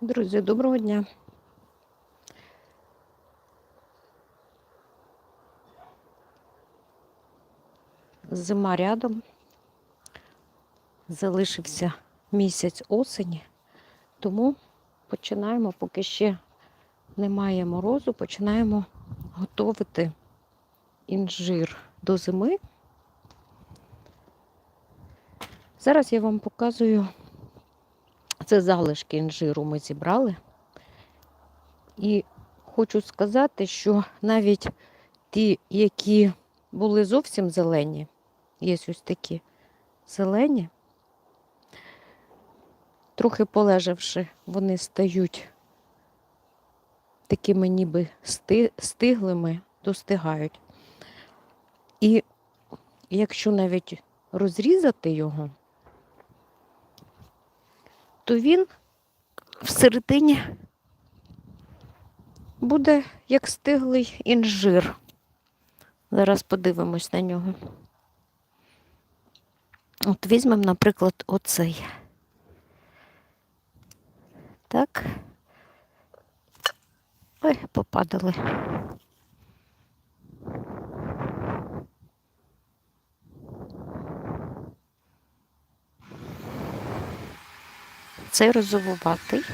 Друзі, доброго дня. Зима рядом. Залишився місяць осені, тому починаємо, поки ще немає морозу, починаємо готувати інжир до зими. Зараз я вам показую це залишки інжиру ми зібрали. І хочу сказати, що навіть ті, які були зовсім зелені, є ось такі зелені, трохи полежавши, вони стають такими ніби стиглими, достигають. І якщо навіть розрізати його, то він всередині буде як стиглий інжир. Зараз подивимось на нього. От візьмемо, наприклад, оцей. Так. Ой, попадали. Цей розовуватий.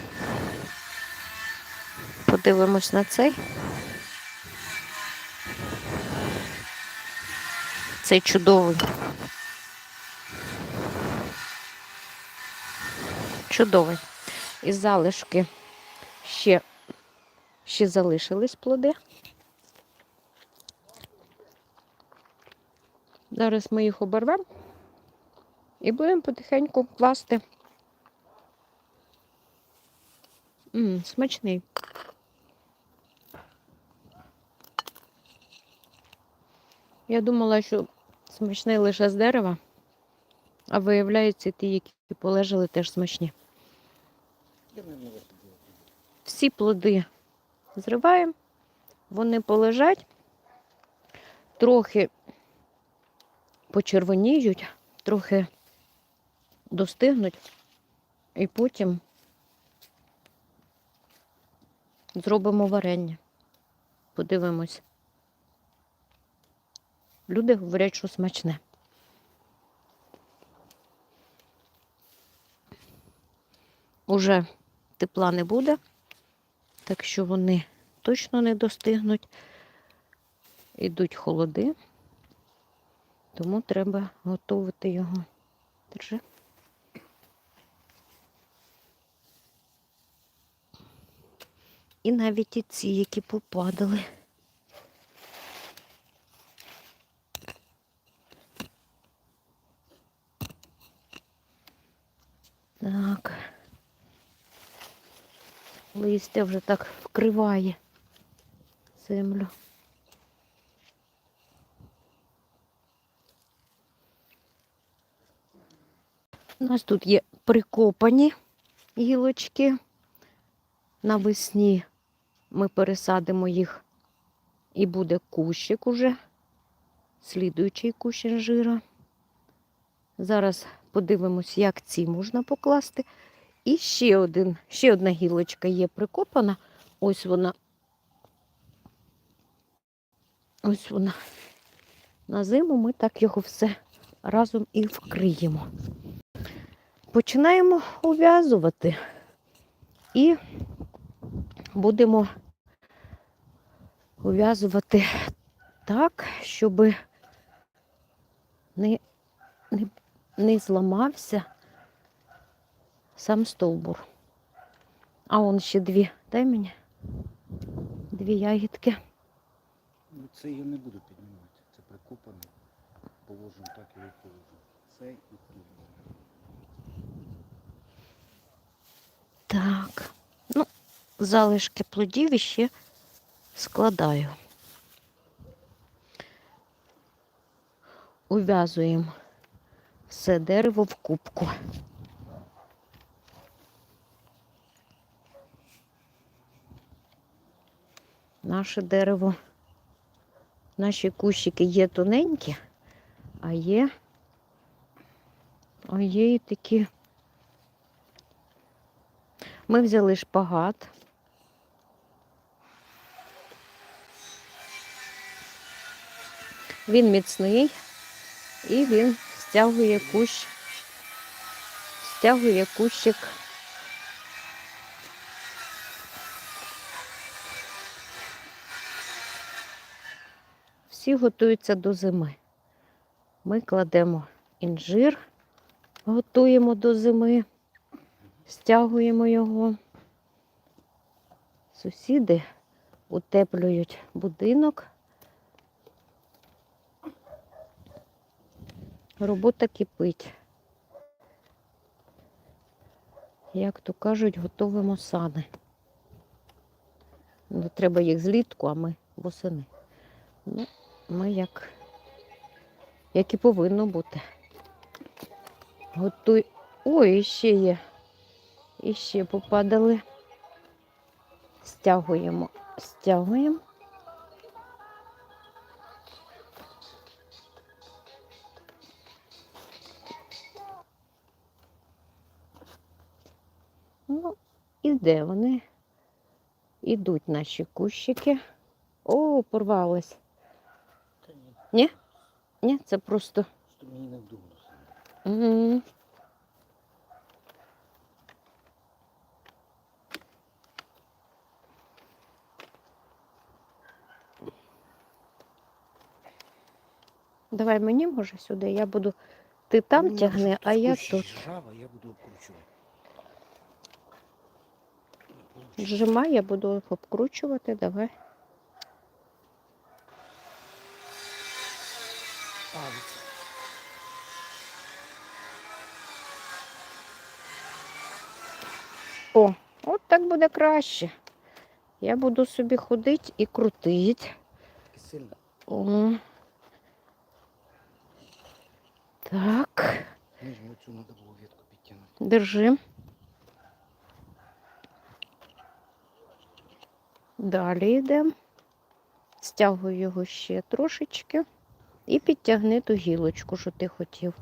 Подивимось на цей. Цей чудовий. Чудовий. І залишки ще, ще залишились плоди. Зараз ми їх обервемо і будемо потихеньку класти. М, смачний. Я думала, що смачний лише з дерева, а виявляється, ті, які полежали, теж смачні. Всі плоди зриваємо, вони полежать, трохи почервоніють, трохи достигнуть, і потім зробимо варення. Подивимось. Люди говорять, що смачне. Уже тепла не буде, так що вони точно не достигнуть. Ідуть холоди, тому треба готувати його. Держи. І навіть і ці, які попадали. Так. Листя вже так вкриває землю. У нас тут є прикопані гілочки. Навесні ми пересадимо їх і буде кущик уже, слідуючий кущ інжира. Зараз подивимось, як ці можна покласти. І ще один, ще одна гілочка є прикопана. Ось вона. Ось вона. На зиму ми так його все разом і вкриємо. Починаємо ув'язувати і будемо ув'язувати так, щоб не, не, не зламався сам стовбур. А он ще дві. Дай мені дві ягідки. Ну, це я не буду піднімати. Це прикопане. Положимо так і положимо. Це і тут. Так. Ну, залишки плодів іще складаю. Ув'язуємо все дерево в кубку. Наше дерево, наші кущики є тоненькі, а є, а є і такі Ми взяли шпагат. Він міцний і він стягує кущ, стягує кущик. Всі готуються до зими. Ми кладемо інжир, готуємо до зими, стягуємо його. Сусіди утеплюють будинок. Робота кипить. Як то кажуть, готовимо сани. Ну, треба їх злітку, а ми восени. Ну, ми як, як і повинно бути. Готуй. Ой, іще є. Іще попадали. Стягуємо, стягуємо. Ну, і де вони? Ідуть наші кущики. О, порвалась. Та ні, Ні? Ні, це просто. що мені не вдумалося. М. Давай мені, може, сюди. Я буду. Ти там Мені тягни, а я тут. Жава, я буду обкручувати. Не получиться. Зжимай, я буду обкручувати. Давай. О, от так буде краще. Я буду собі ходити і крутити. О. Так, держи. Далі йдемо. Стягую його ще трошечки і підтягни ту гілочку, що ти хотів.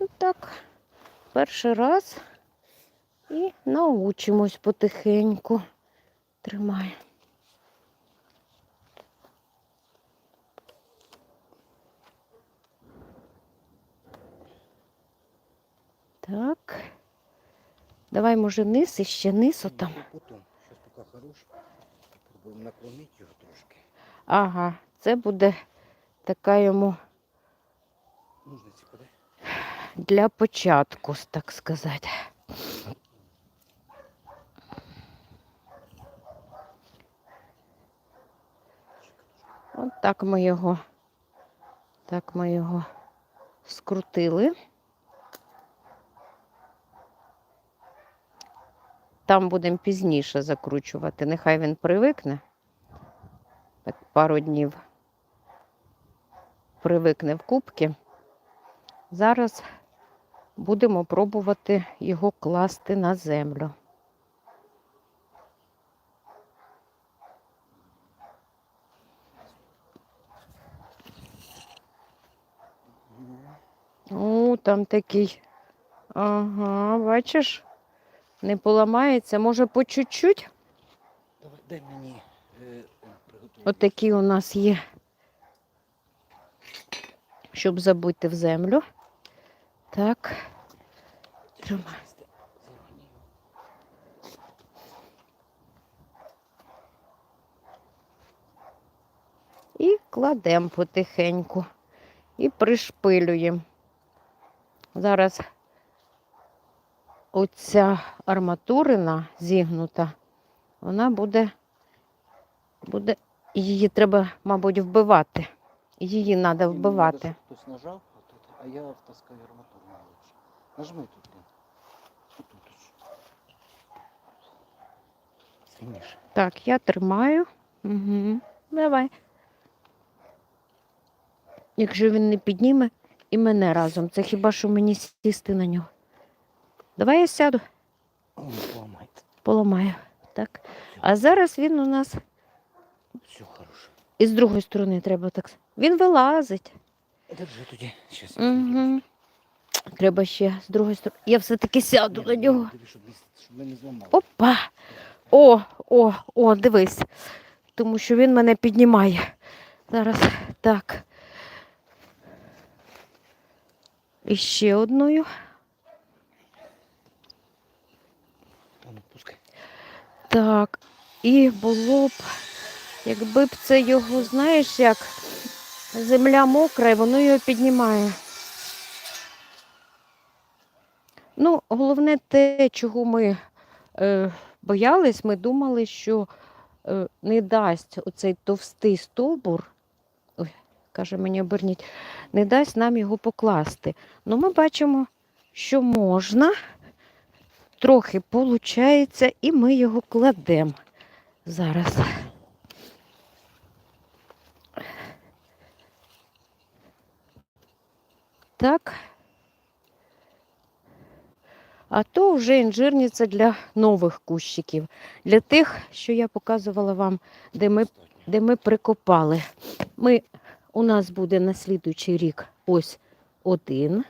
Ну так, перший раз і научимось потихеньку. Тримай. Так. Давай, може, низ і ще низ отам. Потім. Зараз поки хорош. Попробуємо наклонити його трошки. Ага, це буде така йому для початку, так сказати. От так ми його, так ми його скрутили. Там будемо пізніше закручувати. Нехай він привикне. Так пару днів привикне в кубки. Зараз будемо пробувати його класти на землю. О, там такий. Ага, бачиш, не поламається. Може, по чуть-чуть? Давай, дай мені е, о. От такі у нас є, щоб забити в землю. Так, тримай. І кладемо потихеньку. І пришпилюємо. Зараз оця арматурина зігнута, вона буде, буде, її треба, мабуть, вбивати. Її треба вбивати. Хтось нажав, а я втаскаю арматуру лучше. Нажми тут. Сильніше. Так, я тримаю. Угу. Давай. Якщо він не підніме і мене разом, це хіба що мені сісти на нього. Давай я сяду, поламаю. Так. А зараз він у нас Все хорошо. і з другої сторони треба так. Він вилазить. Держи тоді. Щас. Угу. Треба ще з другої сторони. Я все-таки сяду на нього. щоб ми. Опа! О, о, о, дивись. Тому що він мене піднімає. Зараз так. І ще одною. А ну, пускай. Так. І було б, якби б це його, знаєш, як земля мокра, і воно його піднімає. Ну, головне те, чого ми е, боялись, ми думали, що е, не дасть оцей товстий стовбур, ой, каже мені оберніть, не дасть нам його покласти. Ну, ми бачимо, що можна, трохи виходить, і ми його кладемо зараз. Так. А то вже інжирниця для нових кущиків, для тих, що я показувала вам, де ми, де ми прикопали. Ми, у нас буде на слідуючий рік ось один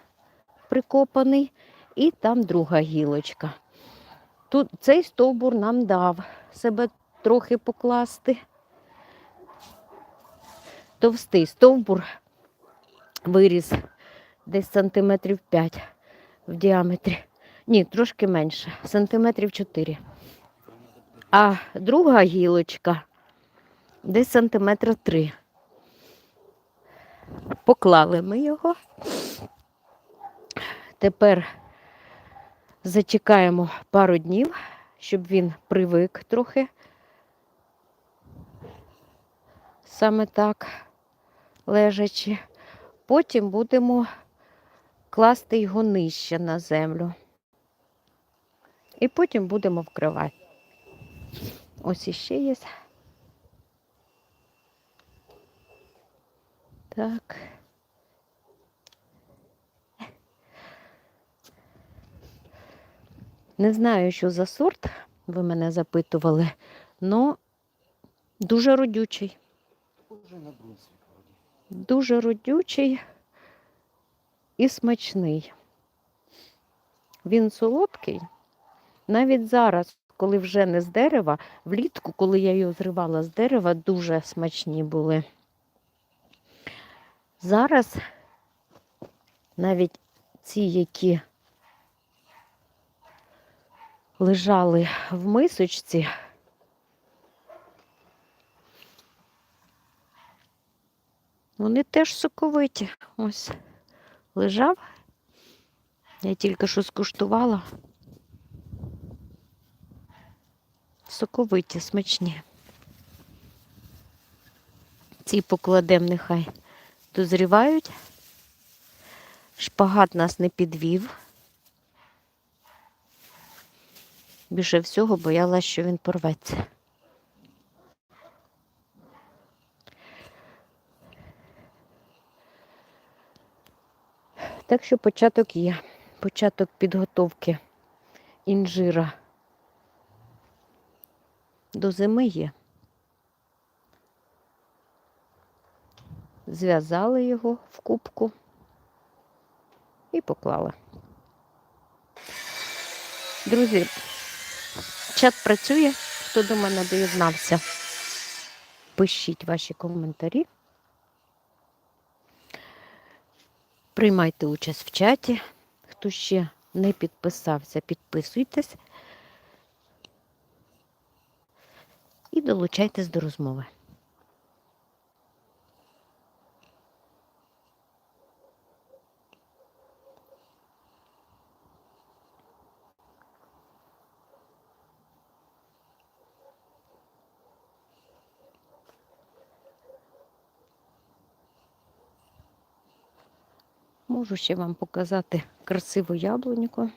прикопаний, і там друга гілочка. Тут цей стовбур нам дав себе трохи покласти. Товстий стовбур виріс десь сантиметрів 5 в діаметрі. Ні, трошки менше, сантиметрів 4. А друга гілочка десь сантиметра 3. Поклали ми його. Тепер зачекаємо пару днів, щоб він привик трохи. Саме так лежачи. Потім будемо класти його нижче на землю. І потім будемо вкривати. Ось іще є. Так. Не знаю, що за сорт, ви мене запитували, але дуже родючий. Дуже родючий і смачний. Він солодкий. Навіть зараз, коли вже не з дерева, влітку, коли я його зривала з дерева, дуже смачні були. Зараз навіть ці, які лежали в мисочці, Вони теж соковиті. Ось лежав. Я тільки що скуштувала. Соковиті, смачні. Ці покладемо, нехай дозрівають. Шпагат нас не підвів. Більше всього боялась, що він порветься. Так що початок є. Початок підготовки інжира до зими є. Зв'язали його в кубку і поклали. Друзі, чат працює, хто до мене доєднався. Пишіть ваші коментарі. Приймайте участь в чаті. Хто ще не підписався, підписуйтесь і долучайтесь до розмови. Можу ще вам показати красиву яблуніку.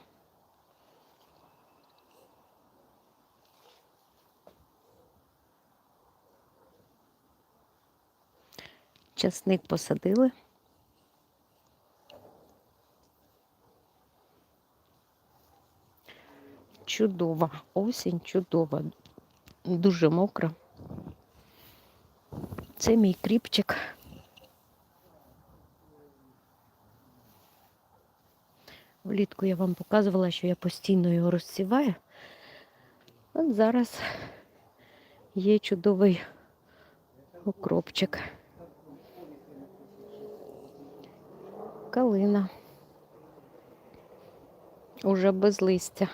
Часник посадили. Чудова осінь, чудова, дуже мокра. Це мій кріпчик. Влітку я вам показувала, що я постійно його розсіваю. От зараз є чудовий укропчик. Калина. Уже без листя.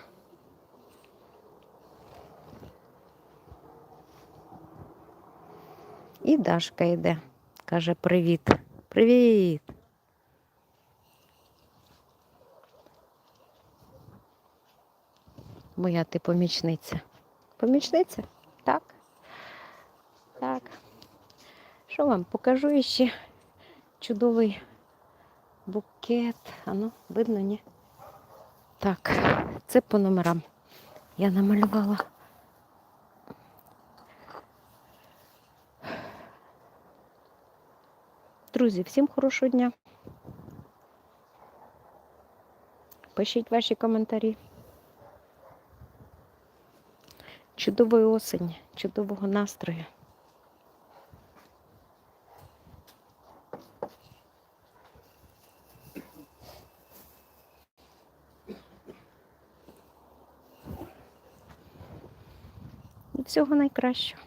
І Дашка йде. Каже привіт. Привіт. Моя ти помічниця. Помічниця? Так. Так. Що вам покажу ще чудовий букет. Ану, видно, ні? Так, це по номерам. Я намалювала. Друзі, всім хорошого дня. Пишіть ваші коментарі. Чудової осені, чудового настрою. Всього найкращого.